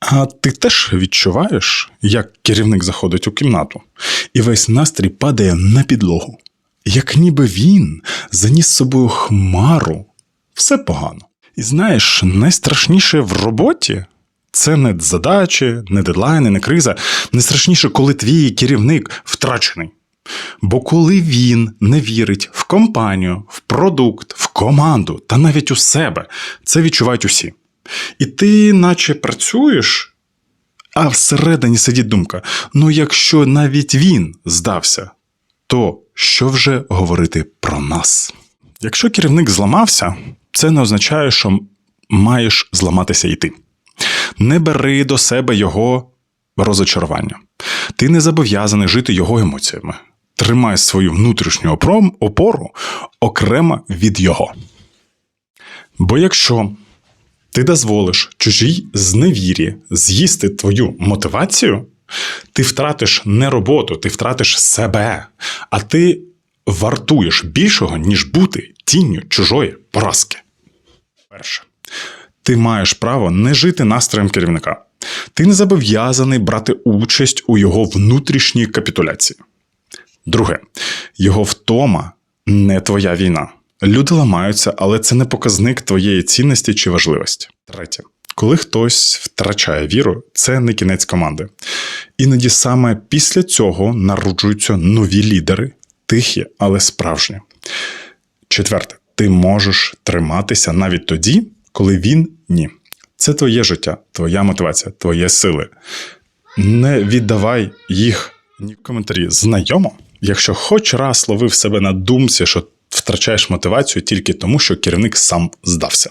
А ти теж відчуваєш, як керівник заходить у кімнату, і весь настрій падає на підлогу, як ніби він заніс собою хмару, все погано. І знаєш, найстрашніше в роботі це не задачі, не дедлайни, не криза. Найстрашніше, коли твій керівник втрачений. Бо коли він не вірить в компанію, в продукт, в команду та навіть у себе, це відчувають усі. І ти, наче працюєш, а всередині сидить думка: ну якщо навіть він здався, то що вже говорити про нас? Якщо керівник зламався, це не означає, що маєш зламатися і ти. Не бери до себе його розочарування. Ти не зобов'язаний жити його емоціями. Тримай свою внутрішню опору окремо від його. Бо якщо ти дозволиш чужій зневірі з'їсти твою мотивацію, ти втратиш не роботу, ти втратиш себе, а ти вартуєш більшого, ніж бути тінню чужої поразки. Перше, ти маєш право не жити настроєм керівника. Ти не зобов'язаний брати участь у його внутрішній капітуляції. Друге, його втома не твоя війна. Люди ламаються, але це не показник твоєї цінності чи важливості. Третє, коли хтось втрачає віру, це не кінець команди. Іноді саме після цього народжуються нові лідери, тихі, але справжні. Четверте, ти можеш триматися навіть тоді, коли він ні. Це твоє життя, твоя мотивація, твої сили. Не віддавай їх ні в коментарі знайомо, якщо хоч раз ловив себе на думці, що втрачаєш мотивацію тільки тому, що керівник сам здався.